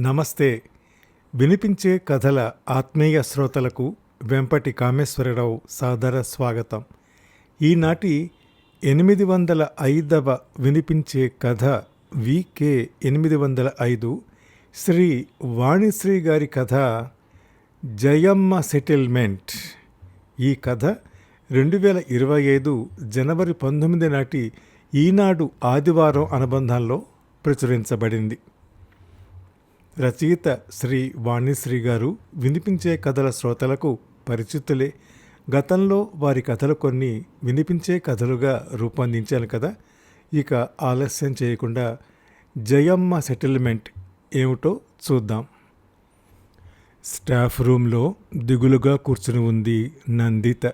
నమస్తే. వినిపించే కథల ఆత్మీయ శ్రోతలకు వెంపటి కామేశ్వరరావు సాదర స్వాగతం. ఈనాటి ఎనిమిది వందల ఐదవ వినిపించే కథ వికే ఎనిమిది వందల ఐదు శ్రీ వాణిశ్రీ గారి కథ జయమ్మ సెటిల్మెంట్. ఈ కథ రెండు వేల ఇరవై ఐదు జనవరి పంతొమ్మిది నాటి ఈనాడు ఆదివారం అనుబంధంలో ప్రచురించబడింది. రచయిత శ్రీ వాణిశ్రీ గారు వినిపించే కథల శ్రోతలకు పరిచితులే. గతంలో వారి కథలు కొన్ని వినిపించే కథలుగా రూపొందించాను కదా. ఇక ఆలస్యం చేయకుండా జయమ్మ సెటిల్మెంట్ ఏమిటో చూద్దాం. స్టాఫ్ రూమ్లో దిగులుగా కూర్చుని ఉంది నందిత.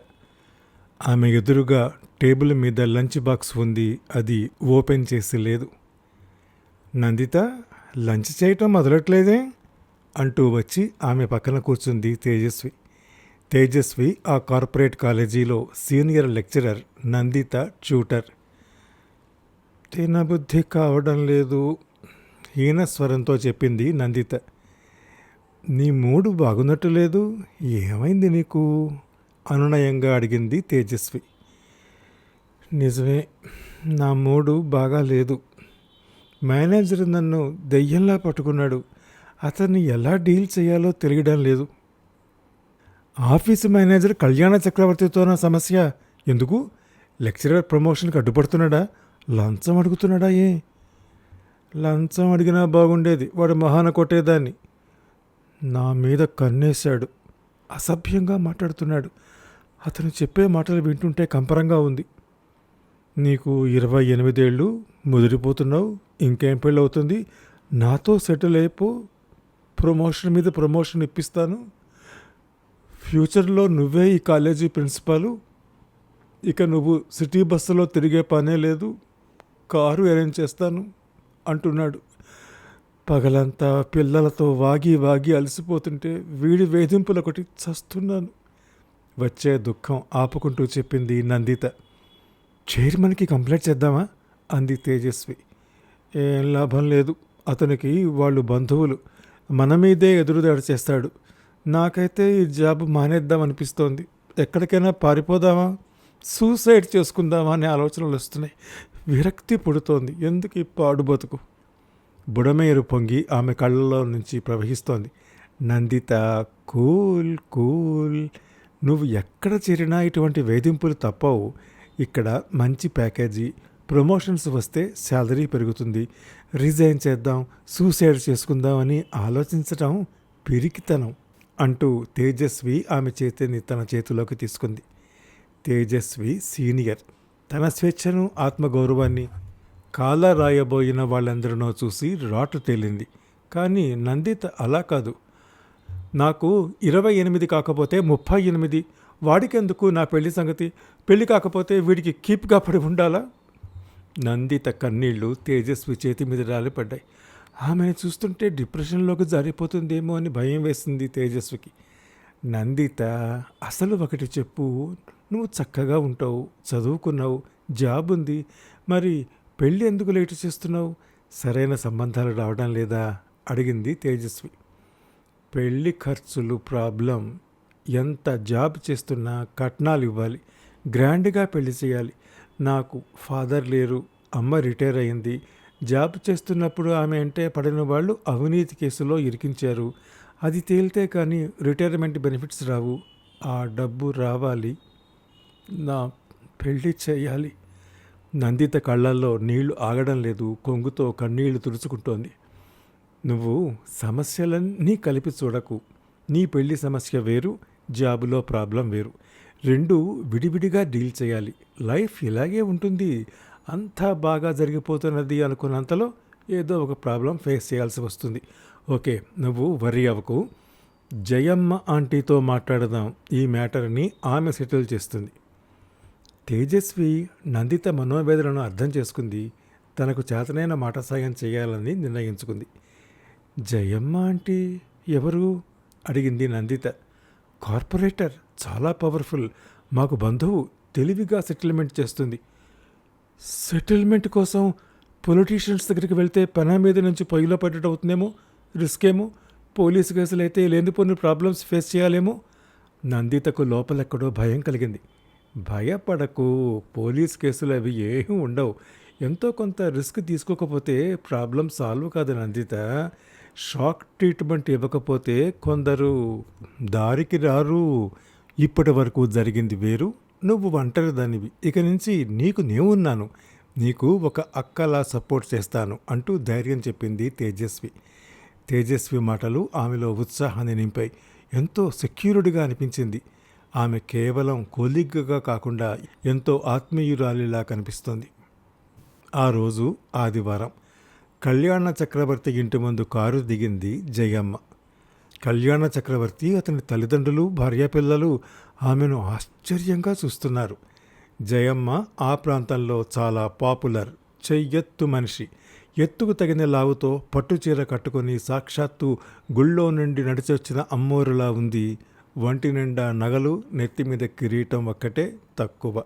ఆమె ఎదురుగా టేబుల్ మీద లంచ్ బాక్స్ ఉంది. అది ఓపెన్ చేసి లేదు. నందిత లంచ్ చేయటం మొదలట్లేదే? అంటూ వచ్చి ఆమె పక్కన కూర్చుంది తేజస్వి. తేజస్వి ఆ కార్పొరేట్ కాలేజీలో సీనియర్ లెక్చరర్ నందిత ట్యూటర్. తినబుద్ధి కావడం లేదు హీన స్వరంతో చెప్పింది నందిత. నీ మూడు బాగున్నట్టు లేదు ఏమైంది నీకు? అనునయంగా అడిగింది తేజస్వి. నిజమే నా మూడు బాగా లేదు మేనేజర్ నన్ను దెయ్యంలా పట్టుకున్నాడు. అతన్ని ఎలా డీల్ చేయాలో తెలియడం లేదు. ఆఫీసు మేనేజర్ కళ్యాణ చక్రవర్తితో నా సమస్య ఎందుకు? లెక్చరర్ ప్రమోషన్కి అడ్డుపడుతున్నాడా? లంచం అడుగుతున్నాడా ఏ? లంచం అడిగినా బాగుండేది. వాడు మహాన కొట్టేదాన్ని. నా మీద కన్నేశాడు. అసభ్యంగా మాట్లాడుతున్నాడు. అతను చెప్పే మాటలు వింటుంటే కంపరంగా ఉంది. నీకు ఇరవై ఎనిమిదేళ్ళు ముదిరిపోతున్నావు. ఇంకేం పెళ్ళి అవుతుంది? నాతో సెటిల్ అయిపో ప్రమోషన్ మీద ప్రమోషన్ ఇప్పిస్తాను. ఫ్యూచర్లో నువ్వే ఈ కాలేజీ ప్రిన్సిపాలు. ఇక నువ్వు సిటీ బస్సులో తిరిగే పనే లేదు. కారు అరేంజ్ చేస్తాను అంటున్నాడు. పగలంతా పిల్లలతో వాగి వాగి అలసిపోతుంటే వీడి వేధింపులొకటి చస్తున్నాను. వచ్చే దుఃఖం ఆపుకుంటూ చెప్పింది నందిత. చైర్మన్కి కంప్లైంట్ చేద్దామా? అంది తేజస్వి. ఏం లాభం లేదు. అతనికి వాళ్ళు బంధువులు. మన మీదే ఎదురుదాడి చేస్తాడు. నాకైతే ఈ జాబ్ మానేద్దాం అనిపిస్తోంది. ఎక్కడికైనా పారిపోదామా? సూసైడ్ చేసుకుందామా అనే ఆలోచనలు వస్తున్నాయి. విరక్తి పుడుతోంది. ఎందుకు ఈ పాడు బతుకు? బుడమేరు పొంగి ఆమె కళ్ళలో నుంచి ప్రవహిస్తోంది. Nandita cool cool. నువ్వు ఎక్కడ చేరినా ఇటువంటి వేధింపులు తప్పవు. ఇక్కడ మంచి ప్యాకేజీ ప్రమోషన్స్ వస్తే శాలరీ పెరుగుతుంది. రిజైన్ చేద్దాం సూసైడ్ చేసుకుందాం అని ఆలోచించటం పిరికితనం అంటూ తేజస్వి ఆమె చేతిని తన చేతిలోకి తీసుకుంది. తేజస్వి సీనియర్. తన స్వేచ్ఛను ఆత్మగౌరవాన్ని కాలా రాయబోయిన వాళ్ళందరినో చూసి రాటు తేలింది. కానీ నందిత అలా కాదు. నాకు ఇరవై ఎనిమిది కాకపోతే ముప్పై ఎనిమిది. వాడికెందుకు నా పెళ్ళి సంగతి? పెళ్ళి కాకపోతే వీడికి కీప్గా పడి ఉండాలా? నందిత కన్నీళ్ళు తేజస్వి చేతి మీద రాలిపడ్డాయి. ఆమెను చూస్తుంటే డిప్రెషన్లోకి జారిపోతుందేమో అని భయం వేసింది తేజస్వికి. నందిత అసలు ఒకటి చెప్పు. నువ్వు చక్కగా ఉంటావు చదువుకున్నావు జాబ్ ఉంది. మరి పెళ్ళి ఎందుకు లేటు చేస్తున్నావు? సరైన సంబంధాలు రావడం లేదా? అడిగింది తేజస్వి. పెళ్ళి ఖర్చులు ప్రాబ్లం. ఎంత జాబ్ చేస్తున్నా కట్నాలు ఇవ్వాలి. గ్రాండ్గా పెళ్ళి చేయాలి. నాకు ఫాదర్ లేరు అమ్మ రిటైర్ అయింది. జాబ్ చేస్తున్నప్పుడు ఆమె అంటే పడిన వాళ్ళు అవినీతి కేసులో ఇరికించారు. అది తేలితే కానీ రిటైర్మెంట్ బెనిఫిట్స్ రావు. ఆ డబ్బు రావాలి. నా పెళ్ళి చేయాలి. నందిత కళ్ళల్లో నీళ్ళు ఆగడం లేదు. కొంగుతో కన్నీళ్ళు తుడుచుకుంటోంది. నువ్వు సమస్యలన్నీ కలిపి చూడకు. నీ పెళ్ళి సమస్య వేరు జాబులో ప్రాబ్లం వేరు. రెండు విడివిడిగా డీల్ చేయాలి. లైఫ్ ఇలాగే ఉంటుంది. అంతా బాగా జరిగిపోతున్నది అనుకున్నంతలో ఏదో ఒక ప్రాబ్లం ఫేస్ చేయాల్సి వస్తుంది. ఓకే నువ్వు వరి అవ్వకు. జయమ్మ ఆంటీతో మాట్లాడదాం. ఈ మ్యాటర్ని ఆమె సెటిల్ చేస్తుంది. తేజస్వి నందిత మనోవేదనను అర్థం చేసుకుంది. తనకు చేతనైన మాట సాయం చేయాలని నిర్ణయించుకుంది. జయమ్మ ఆంటీ ఎవరు? అడిగింది నందిత. కార్పొరేటర్ చాలా పవర్ఫుల్. మాకు బంధువు తెలివిగా సెటిల్మెంట్ చేస్తుంది. సెటిల్మెంట్ కోసం పొలిటీషియన్స్ దగ్గరికి వెళ్తే పెన మీద నుంచి పొయ్యిలో పడ్డట్టు అవుతుందేమో? రిస్క్ ఏమో పోలీసు కేసులు అయితే లేనిపోని ప్రాబ్లమ్స్ ఫేస్ చేయాలేమో? నందితకు లోపలెక్కడో భయం కలిగింది. భయపడకు పోలీస్ కేసులు అవి ఏమీ ఉండవు. ఎంతో కొంత రిస్క్ తీసుకోకపోతే ప్రాబ్లం సాల్వ్ కాదు నందిత. షాక్ ట్రీట్మెంట్ ఇవ్వకపోతే కొందరు దారికి రారు. ఇప్పటి వరకు జరిగింది వేరు. నువ్వు ఒంటరి దానివి. ఇక నుంచి నీకు నేనున్నాను నీకు ఒక అక్కలా సపోర్ట్ చేస్తాను అంటూ ధైర్యం చెప్పింది తేజస్వి. తేజస్వి మాటలు ఆమెలో ఉత్సాహాన్ని నింపాయి. ఎంతో సెక్యూర్డ్గా అనిపించింది. ఆమె కేవలం కొలిగ్గా కాకుండా ఎంతో ఆత్మీయురాలిలా కనిపిస్తోంది. ఆ రోజు ఆదివారం. కళ్యాణ చక్రవర్తి ఇంటి ముందు కారు దిగింది జయమ్మ. కళ్యాణ చక్రవర్తి అతని తల్లిదండ్రులు భార్యాపిల్లలు ఆమెను ఆశ్చర్యంగా చూస్తున్నారు. జయమ్మ ఆ ప్రాంతంలో చాలా పాపులర్ చెయ్యెత్తు మనిషి. ఎత్తుకు తగిన లావుతో పట్టుచీర కట్టుకొని సాక్షాత్తు గుళ్ళో నుండి నడిచొచ్చిన అమ్మోరులా ఉంది. వంటి నిండా నగలు నెత్తి మీద కిరీటం ఒక్కటే తక్కువ.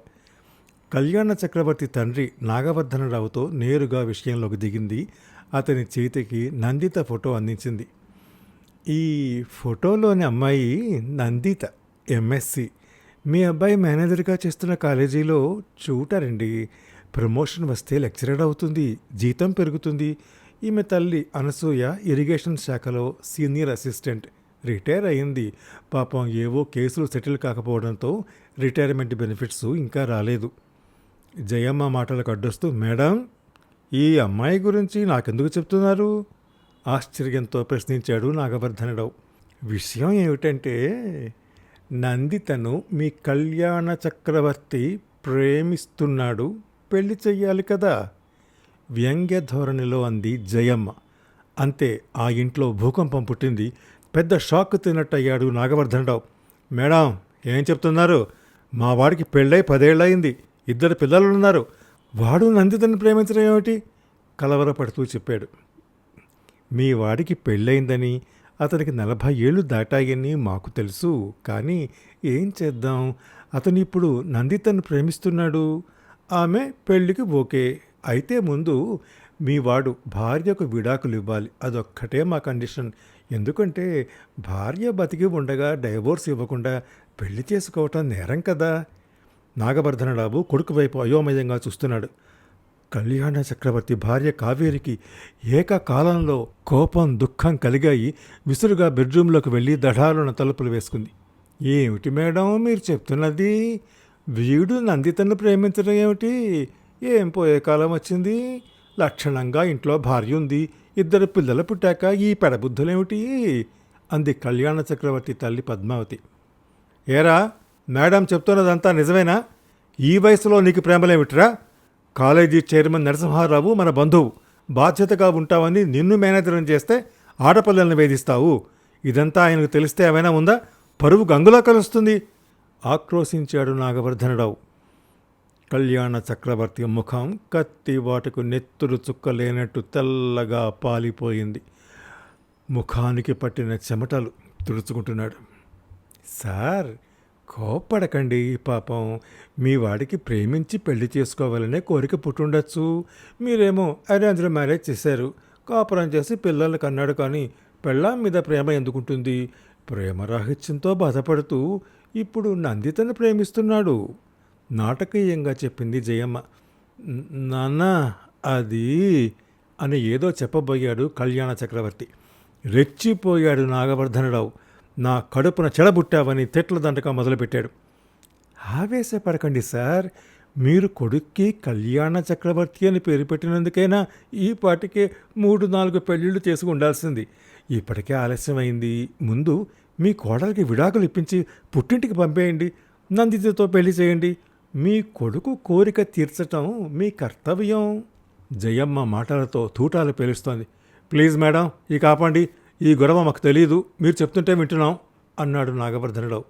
కళ్యాణ చక్రవర్తి తండ్రి నాగవర్ధనరావుతో నేరుగా విషయంలోకి దిగింది. అతని చేతికి నందిత ఫోటో అందించింది. ఈ ఫోటోలోని అమ్మాయి నందిత ఎంఎస్సి. మీ అబ్బాయి మేనేజర్గా చేస్తున్న కాలేజీలో చూటారండి ప్రమోషన్ వస్తే లెక్చరర్ అవుతుంది జీతం పెరుగుతుంది. ఈమె తల్లి అనసూయ ఇరిగేషన్ శాఖలో సీనియర్ అసిస్టెంట్. రిటైర్ అయింది. పాపం ఏవో కేసులు సెటిల్ కాకపోవడంతో రిటైర్మెంట్ బెనిఫిట్స్ ఇంకా రాలేదు. జయమ్మ మాటలకు అడ్డొస్తూ మేడం ఈ అమ్మాయి గురించి నాకెందుకు చెప్తున్నారు? ఆశ్చర్యంతో ప్రశ్నించాడు నాగవర్ధనరావు విషయం ఏమిటంటే నందితను మీ కళ్యాణ చక్రవర్తి ప్రేమిస్తున్నాడు పెళ్ళి చెయ్యాలి కదా? వ్యంగ్య ధోరణిలో అంది జయమ్మ. అంతే ఆ ఇంట్లో భూకంపం పుట్టింది. పెద్ద షాక్ తిన్నట్టయ్యాడు నాగవర్ధనరావు మేడం ఏం చెప్తున్నారు? మా వాడికి పెళ్ళై పదేళ్ళయింది. ఇద్దరు పిల్లలున్నారు. వాడు నందితను ప్రేమించడం ఏమిటి? కలవరపడుతూ చెప్పాడు. మీ వాడికి పెళ్ళయిందని అతనికి నలభై ఏళ్ళు దాటాయని మాకు తెలుసు. కానీ ఏం చేద్దాం? అతను ఇప్పుడు నందితను ప్రేమిస్తున్నాడు. ఆమె పెళ్ళికి ఓకే. అయితే ముందు మీ వాడు భార్యకు విడాకులు ఇవ్వాలి. అదొక్కటే మా కండిషన్. ఎందుకంటే భార్య బతికి ఉండగా డైవోర్స్ ఇవ్వకుండా పెళ్ళి చేసుకోవటం నేరం కదా. నాగవర్ధనరావు కొడుకు వైపు అయోమయంగా చూస్తున్నాడు. కళ్యాణ చక్రవర్తి భార్య కావేరికి ఏకకాలంలో కోపం దుఃఖం కలిగాయి. విసురుగా బెడ్రూంలోకి వెళ్ళి దడాలున తలుపులు వేసుకుంది. ఏమిటి మేడం మీరు చెప్తున్నది? వీడు నందితను ప్రేమించడం ఏమిటి? ఏం పోయే కాలం వచ్చింది? లక్షణంగా ఇంట్లో భార్య ఉంది. ఇద్దరు పిల్లలు పుట్టాక ఈ పెడబుద్ధులేమిటి? అంది కళ్యాణ చక్రవర్తి తల్లి పద్మావతి. ఏరా మేడం చెప్తున్నదంతా నిజమేనా? ఈ వయసులో నీకు ప్రేమలేమిట్రా? కాలేజీ చైర్మన్ నరసింహారావు మన బంధువు. బాధ్యతగా ఉంటావని నిన్ను మేనేజరం చేస్తే ఆడపిల్లల్ని వేధిస్తావు. ఇదంతా ఆయనకు తెలిస్తే ఏమైనా ఉందా? పరువు గంగులా కలుస్తుంది. ఆక్రోశించాడు నాగవర్ధనరావు. కళ్యాణ చక్రవర్తి ముఖం కత్తి వాటకు నెత్తురు చుక్క లేనట్టు తెల్లగా పాలిపోయింది. ముఖానికి పట్టిన చెమటలు తుడుచుకుంటున్నాడు. సార్ కోప్పడకండి పాపం. మీ వాడికి ప్రేమించి పెళ్ళి చేసుకోవాలనే కోరిక పుట్టుండొచ్చు. మీరేమో అరేంజ్డ్ మ్యారేజ్ చేశారు. కాపురం చేసి పిల్లల్ని కన్నాడు కానీ పెళ్ళాం మీద ప్రేమ ఎందుకుంటుంది? ప్రేమ రాహిత్యంతో బాధపడుతూ ఇప్పుడు నందితను ప్రేమిస్తున్నాడు. నాటకీయంగా చెప్పింది జయమ్మ. నాన్న అది అని ఏదో చెప్పబోయాడు కళ్యాణ చక్రవర్తి. రెచ్చిపోయాడు నాగవర్ధనరావు. నా కడుపున చెడబుట్టావని తిట్ల దండక మొదలుపెట్టాడు. ఆవేశపడకండి సార్. మీరు కొడుక్కి కళ్యాణ చక్రవర్తి అని పేరు పెట్టినందుకైనా ఈ పాటికే మూడు నాలుగు పెళ్ళిళ్ళు చేసి ఉండాల్సింది. ఇప్పటికే ఆలస్యమైంది. ముందు మీ కోడలికి విడాకులు ఇప్పించి పుట్టింటికి పంపేయండి. నందితతో పెళ్ళి చేయండి. మీ కొడుకు కోరిక తీర్చటం మీ కర్తవ్యం. జయమ్మ మాటలతో తూటాలు పేలుస్తోంది. ప్లీజ్ మేడం ఈ కాపండి. ఈ గొడవ మాకు తెలియదు మీరు చెప్తుంటే వింటున్నాం అన్నాడు నాగవర్ధనరావు.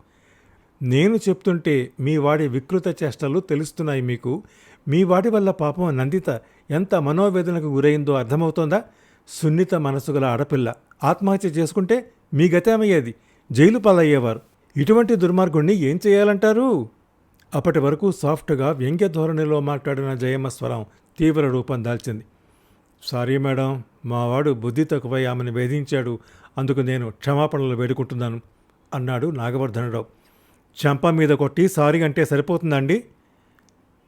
నేను చెప్తుంటే మీ వాడి వికృత చేష్టలు తెలుస్తున్నాయి మీకు. మీ వాడి వల్ల పాపం నందిత ఎంత మనోవేదనకు గురైందో అర్థమవుతోందా? సున్నిత మనసు గల ఆడపిల్ల. ఆత్మహత్య చేసుకుంటే మీ గతేమయ్యేది? జైలు పాలయ్యేవారు. ఇటువంటి దుర్మార్గుణ్ణి ఏం చేయాలంటారు? అప్పటి వరకు సాఫ్ట్గా వ్యంగ్య ధోరణిలో మాట్లాడిన జయమ్మ స్వరం తీవ్ర రూపం దాల్చింది. Sorry madam. మావాడు బుద్ధి తక్కువై ఆమెను వేధించాడు అందుకు నేను క్షమాపణలు వేడుకుంటున్నాను అన్నాడు నాగవర్ధనరావు. చెంప మీద కొట్టి సారీ అంటే సరిపోతుందండి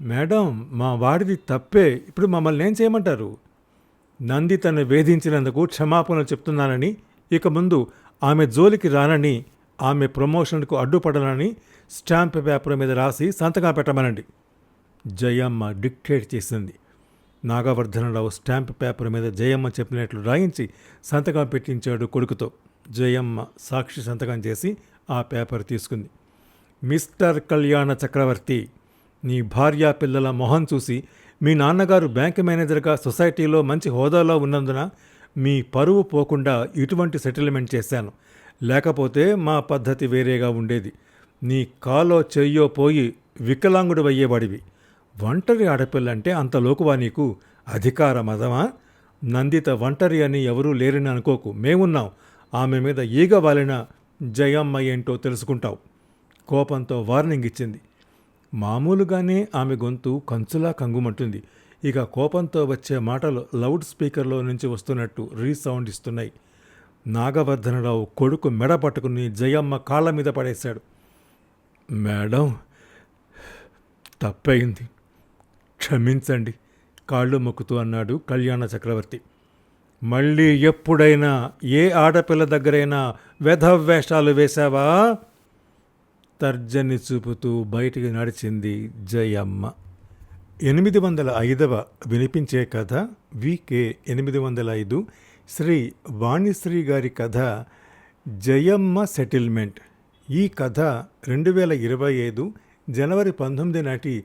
మేడం మా వాడిది తప్పే ఇప్పుడు మమ్మల్ని ఏం చేయమంటారు? నంది తను వేధించినందుకు క్షమాపణలు చెప్తున్నానని ఇక ముందు ఆమె జోలికి రానని ఆమె ప్రమోషన్కు అడ్డుపడనని స్టాంప్ పేపర్ మీద రాసి సంతకం పెట్టమనండి. జయమ్మ డిక్టేట్ చేసింది. నాగవర్ధనరావు స్టాంప్ పేపర్ మీద జయమ్మ చెప్పినట్లు రాయించి సంతకం పెట్టించాడు కొడుకుతో. జయమ్మ సాక్షి సంతకం చేసి ఆ పేపర్ తీసుకుంది. మిస్టర్ కళ్యాణ చక్రవర్తి నీ భార్య పిల్లల మొహం చూసి మీ నాన్నగారు బ్యాంక్ మేనేజర్గా సొసైటీలో మంచి హోదాలో ఉన్నందున మీ పరువు పోకుండా ఇటువంటి సెటిల్మెంట్ చేశాను. లేకపోతే మా పద్ధతి వేరేగా ఉండేది. నీ కాలో చెయ్యో పోయి వికలాంగుడు అయ్యేవాడివి. ఒంటరి ఆడపిల్ల అంటే అంత లోకువా నీకు? అధికార మదమా నందిత ఒంటరి అని ఎవరూ లేరని అనుకోకు. మేమున్నాం. ఆమె మీద ఈగ వాలిన జయమ్మ ఏంటో తెలుసుకుంటావు. కోపంతో వార్నింగ్ ఇచ్చింది. మామూలుగానే ఆమె గొంతు కంచులా కంగుమంటుంది. ఇక కోపంతో వచ్చే మాటలు లౌడ్ స్పీకర్లో నుంచి వస్తున్నట్టు రీసౌండ్ ఇస్తున్నాయి. నాగవర్ధనరావు కొడుకు మెడ పట్టుకుని జయమ్మ కాళ్ళ మీద పడేశాడు. మేడం తప్పయింది క్షమించండి. కాళ్ళు మొక్కుతూ అన్నాడు కళ్యాణ చక్రవర్తి. మళ్ళీ ఎప్పుడైనా ఏ ఆడపిల్ల దగ్గరైనా వెధవేషాలు వేశావా? తర్జని చూపుతూ బయటికి నడిచింది జయమ్మ. ఎనిమిది వందల ఐదవ వినిపించే కథ వికే ఎనిమిది వందల ఐదు శ్రీ వాణిశ్రీ గారి కథ జయమ్మ సెటిల్మెంట్. ఈ కథ రెండు వేల ఇరవై ఐదు జనవరి పంతొమ్మిది నాటి